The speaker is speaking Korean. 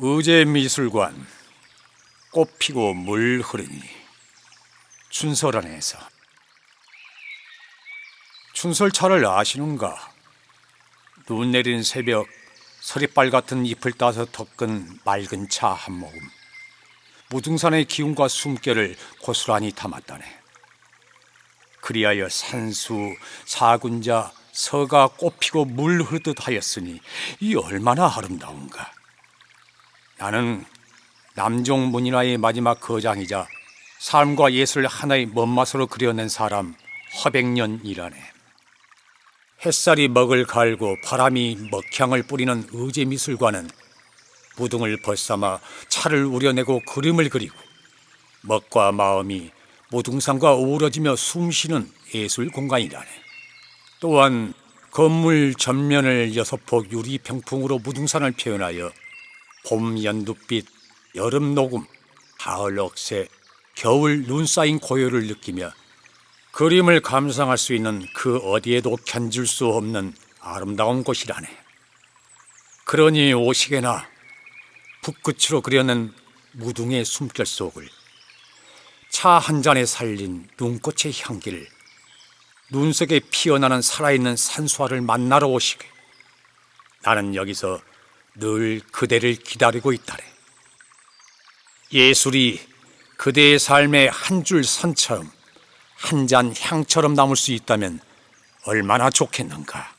의제 미술관 꽃 피고 물 흐르니 춘설 안에서. 춘설차를 아시는가? 눈 내리는 새벽 서리빨 같은 잎을 따서 덮은 맑은 차 한 모금. 무등산의 기운과 숨결을 고스란히 담았다네. 그리하여 산수, 사군자, 서가 꽃피고 물 흐르듯 하였으니 이 얼마나 아름다운가 나는 남종 문인화의 마지막 거장이자 삶과 예술 하나의 멋맛으로 그려낸 사람 허백년이라네. 햇살이 먹을 갈고 바람이 먹향을 뿌리는 의제 미술관은 무등을 벗삼아 차를 우려내고 그림을 그리고 먹과 마음이 무등산과 어우러지며 숨쉬는 예술 공간이라네. 또한 건물 전면을 여섯 폭 유리 평풍으로 무등산을 표현하여 봄 연두빛, 여름 녹음, 가을 억새, 겨울 눈 쌓인 고요를 느끼며 그림을 감상할 수 있는 그 어디에도 견줄 수 없는 아름다운 곳이라네. 그러니 오시게나 붓끝으로 그려낸 무등의 숨결 속을 차 한 잔에 살린 눈꽃의 향기를 눈 속에 피어나는 살아있는 산수화를 만나러 오시게. 나는 여기서 늘 그대를 기다리고 있다래. 예술이 그대의 삶의 한 줄 선처럼 한 잔 향처럼 남을 수 있다면 얼마나 좋겠는가.